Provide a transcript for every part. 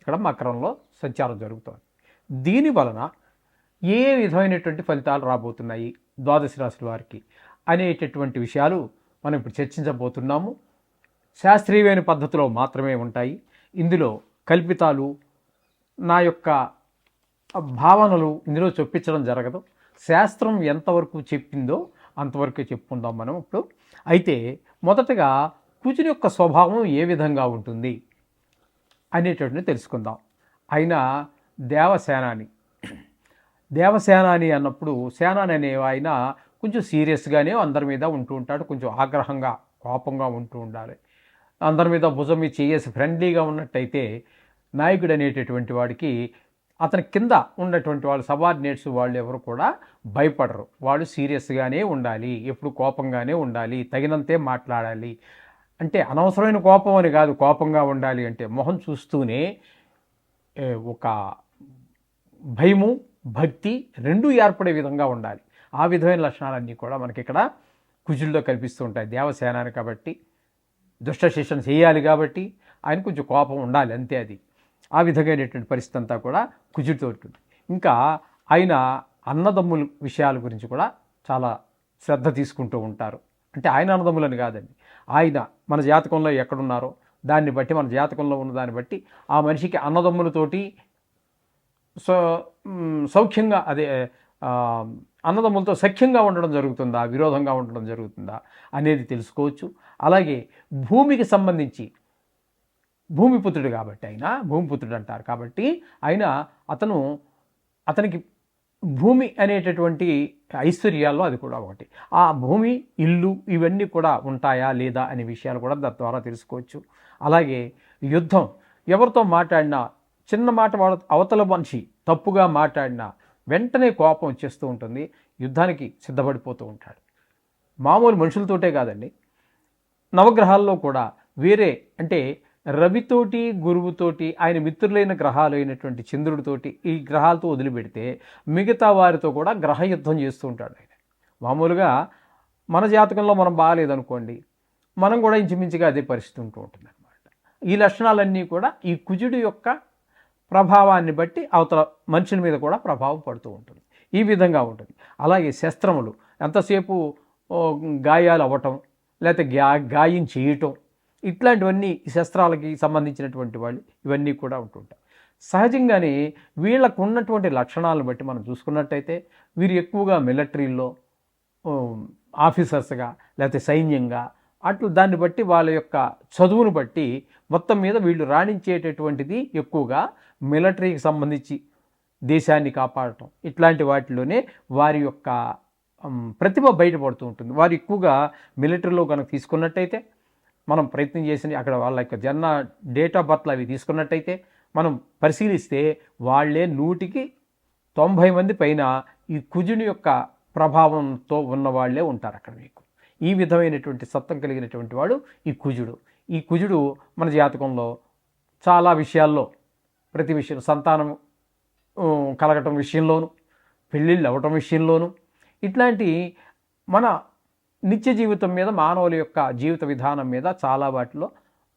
ఇక్కడ మకరంలో సంచారం జరుగుతోంది. దీని వలన ఏ విధమైనటువంటి ఫలితాలు రాబోతున్నాయి ద్వాదశ రాశుల వారికి అనేటటువంటి విషయాలు మనం ఇప్పుడు చర్చించబోతున్నాము. శాస్త్రీయమైన పద్ధతిలో మాత్రమే ఉంటాయి. ఇందులో కల్పితాలు నా యొక్క భావనలు ఇందులో చొప్పించడం జరగదు. శాస్త్రం ఎంతవరకు చెప్పిందో అంతవరకే చెప్పుకుందాం మనం ఇప్పుడు. అయితే మొదటగా కుజుని యొక్క స్వభావం ఏ విధంగా ఉంటుంది? అనేటటువంటి తెలుసుకుందాం. ఆయన దేవసేనాని. దేవసేనాని అన్నప్పుడు సేనాని అనే ఆయన కొంచెం సీరియస్గానే అందరి మీద ఉంటూ ఉంటాడు. కొంచెం ఆగ్రహంగా కోపంగా ఉంటూ ఉండాలి. అందరి మీద భుజం మీద చేసి ఫ్రెండ్లీగా ఉన్నట్టయితే నాయకుడు అనేటటువంటి వాడికి అతని కింద ఉన్నటువంటి వాళ్ళు సబార్డినేట్స్ వాళ్ళు ఎవరు కూడా భయపడరు. వాళ్ళు సీరియస్గానే ఉండాలి. ఎప్పుడు కోపంగానే ఉండాలి. తగినంతే మాట్లాడాలి. అంటే అనవసరమైన కోపం అని కాదు కోపంగా ఉండాలి అంటే మొహం చూస్తూనే ఒక భయము భక్తి రెండూ ఏర్పడే విధంగా ఉండాలి. ఆ విధమైన లక్షణాలన్నీ కూడా మనకి ఇక్కడ కుజుల్లో కల్పిస్తూ ఉంటాయి. దేవసేనాన్ని కాబట్టి దుష్ట శిక్షణ చేయాలి కాబట్టి ఆయన కొంచెం కోపం ఉండాలి అంతే అది. ఆ విధమైనటువంటి పరిస్థితి అంతా కూడా కుజుడితో ఉంటుంది. ఇంకా ఆయన అన్నదమ్ముల విషయాల గురించి కూడా చాలా శ్రద్ధ తీసుకుంటూ ఉంటారు. అంటే ఆయన అన్నదమ్ములని కాదండి ఆయన మన జాతకంలో ఎక్కడున్నారో దాన్ని బట్టి మన జాతకంలో ఉన్న దాన్ని బట్టి ఆ మనిషికి అన్నదమ్ములతోటి సో సౌఖ్యంగా అదే అన్నదమ్ములతో సఖ్యంగా ఉండడం జరుగుతుందా విరోధంగా ఉండడం జరుగుతుందా అనేది తెలుసుకోవచ్చు. అలాగే భూమికి సంబంధించి భూమిపుత్రుడు కాబట్టి ఆయన భూమిపుత్రుడు అంటారు కాబట్టి ఆయన అతను అతనికి భూమి అనేటటువంటి ఐశ్వర్యాల్లో అది కూడా ఒకటి. ఆ భూమి ఇల్లు ఇవన్నీ కూడా ఉంటాయా లేదా అనే విషయాలు కూడా దాని ద్వారా తెలుసుకోవచ్చు. అలాగే యుద్ధం. ఎవరితో మాట్లాడినా చిన్న మాట వాళ్ళ అవతల మనిషి తప్పుగా మాట్లాడినా వెంటనే కోపం వచ్చేస్తూ ఉంటుంది. యుద్ధానికి సిద్ధపడిపోతూ ఉంటాడు. మామూలు మనుషులతోటే కాదండి. నవగ్రహాల్లో కూడా వేరే అంటే రవితోటి గురువుతోటి ఆయన మిత్రులైన గ్రహాలు అయినటువంటి చంద్రుడితోటి ఈ గ్రహాలతో వదిలిపెడితే మిగతా వారితో కూడా గ్రహ యుద్ధం చేస్తూ ఉంటాడు ఆయన. మామూలుగా మన జాతకంలో మనం బాగాలేదనుకోండి మనం కూడా ఇంచుమించుగా అదే పరిస్థితి ఉంటూ ఉంటుంది అనమాట ఈ లక్షణాలన్నీ కూడా ఈ కుజుడి యొక్క ప్రభావాన్ని బట్టి అవతల మనుషుల మీద కూడా ప్రభావం పడుతూ ఉంటుంది. ఈ విధంగా ఉంటుంది. అలాగే శస్త్రములు ఎంతసేపు గాయాలు అవ్వటం లేకపోతే గా గాయం చేయటం ఇట్లాంటివన్నీ శస్త్రాలకి సంబంధించినటువంటి వాళ్ళు ఇవన్నీ కూడా ఉంటుంటాయి. సహజంగానే వీళ్ళకు ఉన్నటువంటి లక్షణాలను బట్టి మనం చూసుకున్నట్టయితే వీరు ఎక్కువగా మిలిటరీలో ఆఫీసర్స్గా లేకపోతే సైన్యంగా అట్లు దాన్ని బట్టి వాళ్ళ యొక్క చదువును బట్టి మొత్తం మీద వీళ్ళు రాణించేటటువంటిది ఎక్కువగా మిలిటరీకి సంబంధించి దేశాన్ని కాపాడటం. ఇట్లాంటి వాటిలోనే వారి యొక్క ప్రతిభ బయటపడుతూ ఉంటుంది. వారు ఎక్కువగా మిలిటరీలో కనుక తీసుకున్నట్టయితే మనం ప్రయత్నం చేసి అక్కడ వాళ్ళ యొక్క జన్మ డేట్ ఆఫ్ బర్త్లు అవి తీసుకున్నట్టయితే మనం పరిశీలిస్తే వాళ్ళే నూటికి తొంభై మంది పైన ఈ కుజుని యొక్క ప్రభావంతో ఉన్న వాళ్ళే ఉంటారు అక్కడ మీకు. ఈ విధమైనటువంటి సత్వం కలిగినటువంటి వాడు ఈ కుజుడు. ఈ కుజుడు మన జాతకంలో చాలా విషయాల్లో ప్రతి విషయం సంతానం కలగటం విషయంలోనూ పెళ్ళిళ్ళు అవ్వటం విషయంలోనూ ఇట్లాంటి మన నిత్య జీవితం మీద మానవుల యొక్క జీవిత విధానం మీద చాలా వాటిలో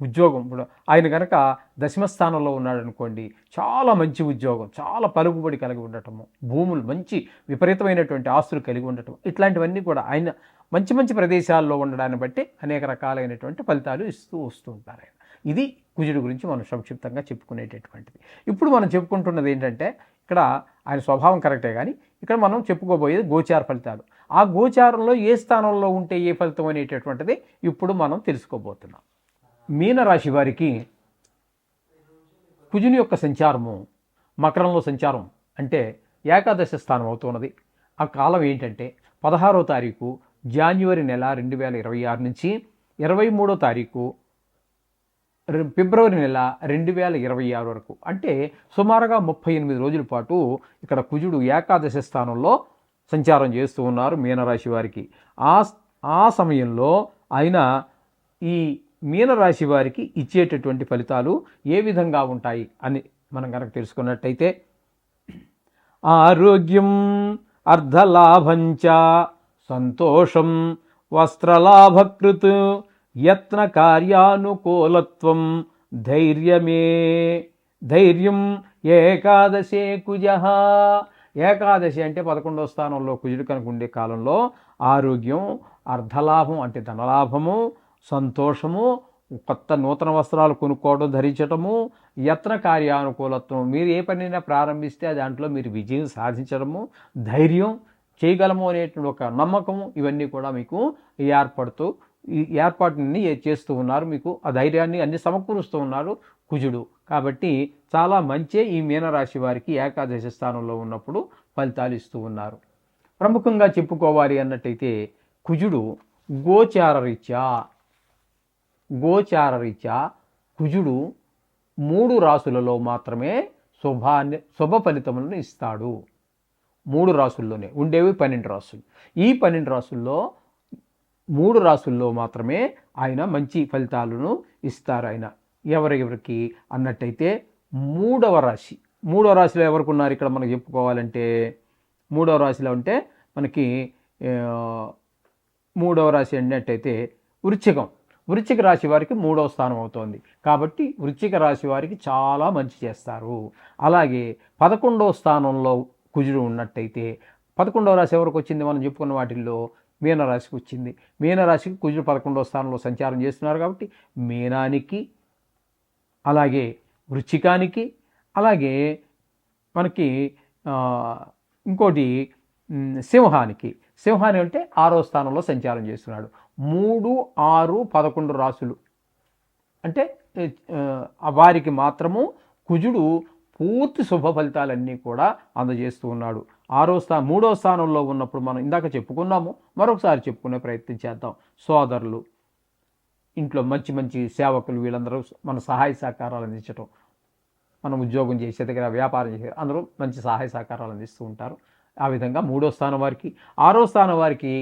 ఉద్యోగం ఇప్పుడు ఆయన కనుక దశమ స్థానంలో ఉన్నాడు అనుకోండి చాలా మంచి ఉద్యోగం చాలా పలుకుబడి కలిగి ఉండటము భూములు మంచి విపరీతమైనటువంటి ఆస్తులు కలిగి ఉండటం ఇట్లాంటివన్నీ కూడా ఆయన మంచి మంచి ప్రదేశాల్లో ఉండడాన్ని బట్టి అనేక రకాలైనటువంటి ఫలితాలు ఇస్తూ వస్తూ ఉంటారు ఆయన. ఇది కుజుడి గురించి మనం సంక్షిప్తంగా చెప్పుకునేటటువంటిది. ఇప్పుడు మనం చెప్పుకుంటున్నది ఏంటంటే ఇక్కడ ఆయన స్వభావం కరెక్టే కానీ ఇక్కడ మనం చెప్పుకోబోయేది గోచార ఫలితాలు. ఆ గోచారంలో ఏ స్థానంలో ఉంటే ఏ ఫలితం అనేటటువంటిది ఇప్పుడు మనం తెలుసుకోబోతున్నాం. మీనరాశి వారికి కుజుని యొక్క సంచారము మకరంలో సంచారం అంటే ఏకాదశ స్థానం అవుతున్నది. ఆ కాలం ఏంటంటే పదహారో తారీఖు జాన్యువరి నెల రెండు వేల ఇరవై ఆరు నుంచి ఇరవై మూడో తారీఖు ఫిబ్రవరి నెల రెండు వేల ఇరవై ఆరు వరకు. అంటే సుమారుగా ముప్పై ఎనిమిది రోజుల పాటు ఇక్కడ కుజుడు ఏకాదశి స్థానంలో సంచారం చేస్తూ ఉన్నారు మీనరాశి వారికి. ఆ ఆ సమయంలో ఆయన ఈ మీనరాశి వారికి ఇచ్చేటటువంటి ఫలితాలు ఏ విధంగా ఉంటాయి అని మనం కనుక తెలుసుకున్నట్టయితే ఆరోగ్యం అర్ధలాభంచ సంతోషం వస్త్రలాభకృత్ యత్న కార్యానుకూలత్వం ధైర్యమే. ధైర్యం ఏకాదశే కుజ. ఏకాదశి అంటే పదకొండవ స్థానంలో కుజుడు కనుక ఉండే కాలంలో ఆరోగ్యం అర్ధలాభం అంటే ధనలాభము సంతోషము కొత్త నూతన వస్త్రాలు కొనుక్కోవడం ధరించటము యత్న కార్యానుకూలత్వం మీరు ఏ పనైనా ప్రారంభిస్తే దాంట్లో మీరు విజయం సాధించడము ధైర్యం చేయగలము అనేటువంటి ఒక నమ్మకము ఇవన్నీ కూడా మీకు ఏర్పడుతూ ఈ ఏర్పాటుని చేస్తూ ఉన్నారు. మీకు ఆ ధైర్యాన్ని అన్ని సమకూరుస్తూ ఉన్నారు కుజుడు. కాబట్టి చాలా మంచి ఈ మీనరాశి వారికి ఏకాదశి స్థానంలో ఉన్నప్పుడు ఫలితాలు ఇస్తూ ఉన్నారు. ప్రముఖంగా చెప్పుకోవాలి అన్నట్టయితే కుజుడు గోచార రీత్యా గోచార రీత్యా కుజుడు మూడు రాసులలో మాత్రమే శుభాన్ని శుభ ఫలితములను ఇస్తాడు. మూడు రాసుల్లోనే ఉండేవి పన్నెండు రాసులు. ఈ పన్నెండు రాసుల్లో మూడు రాసుల్లో మాత్రమే ఆయన మంచి ఫలితాలను ఇస్తారు ఆయన. ఎవరెవరికి? అన్నట్టయితే మూడవ రాశి. మూడవ రాశిలో ఎవరికి ఉన్నారు ఇక్కడ మనకు చెప్పుకోవాలంటే? మూడవ రాశిలో ఉంటే మనకి మూడవ రాశి అన్నట్టయితే వృచ్చికం. వృచ్చిక రాశి వారికి మూడవ స్థానం అవుతోంది. కాబట్టి వృచ్చిక రాశి వారికి చాలా మంచి చేస్తారు. అలాగే పదకొండవ స్థానంలో కుజుడు ఉన్నట్టయితే పదకొండవ రాశి ఎవరికి వచ్చింది మనం చెప్పుకున్న వాటిల్లో? మీనరాశికి వచ్చింది. మీనరాశికి కుజుడు పదకొండవ స్థానంలో సంచారం చేస్తున్నారు కాబట్టి మీనానికి అలాగే వృచ్చికానికి అలాగే మనకి ఇంకోటి సింహానికి. సింహాని అంటే ఆరో స్థానంలో సంచారం చేస్తున్నాడు. మూడు ఆరు పదకొండు రాసులు అంటే వారికి మాత్రము కుజుడు పూర్తి శుభ ఫలితాలన్నీ కూడా అందజేస్తూ ఉన్నాడు. ఆరో స్థా మూడో స్థానంలో ఉన్నప్పుడు మనం ఇందాక చెప్పుకున్నాము మరొకసారి చెప్పుకునే ప్రయత్నం చేద్దాం. సోదరులు ఇంట్లో మంచి మంచి సేవకులు వీళ్ళందరూ మన సహాయ సహకారాలు అందించటం. మనం ఉద్యోగం చేసే దగ్గర వ్యాపారం చేసే అందరూ మంచి సహాయ సహకారాలు అందిస్తూ ఉంటారు. ఆ విధంగా మూడో స్థానం వారికి ఆరో స్థానం వారికి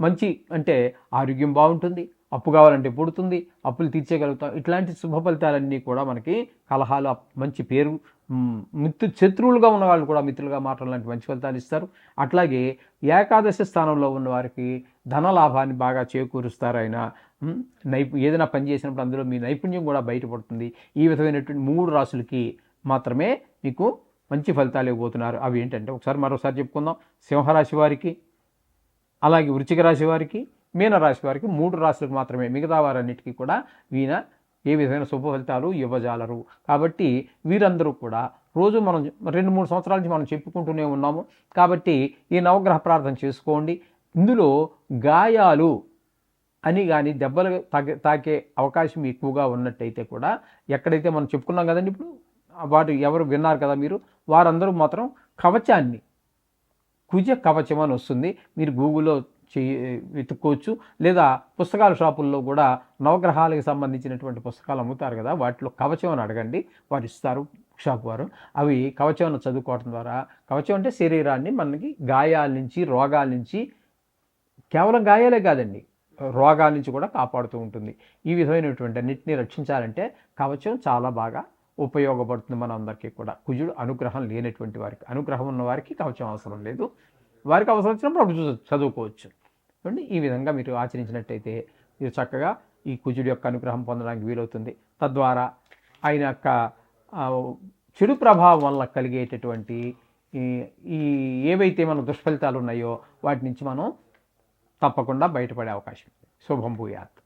మంచి అంటే ఆరోగ్యం బాగుంటుంది అప్పు కావాలంటే పుడుతుంది అప్పులు తీర్చేయగలుగుతాం ఇట్లాంటి శుభ ఫలితాలన్నీ కూడా మనకి కలహాలు మంచి పేరు మిత్తు మిత్రు శత్రువులుగా ఉన్న వాళ్ళు కూడా మిత్రులుగా మాట్లాడాలంటే మంచి ఫలితాలు ఇస్తారు. అట్లాగే ఏకాదశి స్థానంలో ఉన్న వారికి ధన లాభాన్ని బాగా చేకూరుస్తారు ఆయన నైపు ఏదైనా పని చేసినప్పుడు అందులో మీ నైపుణ్యం కూడా బయటపడుతుంది. ఈ విధమైనటువంటి మూడు రాసులకి మాత్రమే మీకు మంచి ఫలితాలు ఇవ్వబోతున్నారు. అవి ఏంటంటే ఒకసారి మరోసారి చెప్పుకుందాం. సింహరాశి వారికి అలాగే వృచ్చిక రాశి వారికి మీనరాశి వారికి మూడు రాశులకు మాత్రమే మిగతా వారన్నిటికీ కూడా వీణ ఏ విధమైన శుభ ఫలితాలు ఇవ్వజాలరు. కాబట్టి వీరందరూ కూడా రోజు మనం రెండు మూడు సంవత్సరాల నుంచి మనం చెప్పుకుంటూనే ఉన్నాము. కాబట్టి ఈ నవగ్రహ ప్రార్థన చేసుకోండి. ఇందులో గాయాలు అని కానీ దెబ్బలు తాకే తాకే అవకాశం ఎక్కువగా ఉన్నట్టయితే కూడా ఎక్కడైతే మనం చెప్పుకున్నాం కదండి ఇప్పుడు వాటి ఎవరు విన్నారు కదా మీరు వారందరూ మాత్రం కవచాన్ని కుజ కవచం అని వస్తుంది. మీరు గూగుల్లో చేయి వెతుక్కోవచ్చు. లేదా పుస్తకాల షాపుల్లో కూడా నవగ్రహాలకు సంబంధించినటువంటి పుస్తకాలు అమ్ముతారు కదా వాటిలో కవచం అని అడగండి. వారు ఇస్తారు షాప్ వారు. అవి కవచం చదువుకోవడం ద్వారా కవచం అంటే శరీరాన్ని మనకి గాయాల నుంచి రోగాల నుంచి కేవలం గాయాలే కాదండి రోగాల నుంచి కూడా కాపాడుతూ ఉంటుంది. ఈ విధమైనటువంటి అన్నింటినీ రక్షించాలంటే కవచం చాలా బాగా ఉపయోగపడుతుంది మనందరికీ కూడా. కుజుడు అనుగ్రహం లేనటువంటి వారికి అనుగ్రహం ఉన్న వారికి కవచం అవసరం లేదు. వారికి అవసరం వచ్చినప్పుడు అప్పుడు చూ- చదువుకోవచ్చు. చూడండి ఈ విధంగా మీరు ఆచరించినట్టయితే మీరు చక్కగా ఈ కుజుడి యొక్క అనుగ్రహం పొందడానికి వీలవుతుంది. తద్వారా ఆయన యొక్క చెడు ప్రభావం వల్ల కలిగేటటువంటి ఈ ఈ ఏవైతే మన దుష్ఫలితాలు ఉన్నాయో వాటి నుంచి మనం తప్పకుండా బయటపడే అవకాశం శుభం భూయాత్.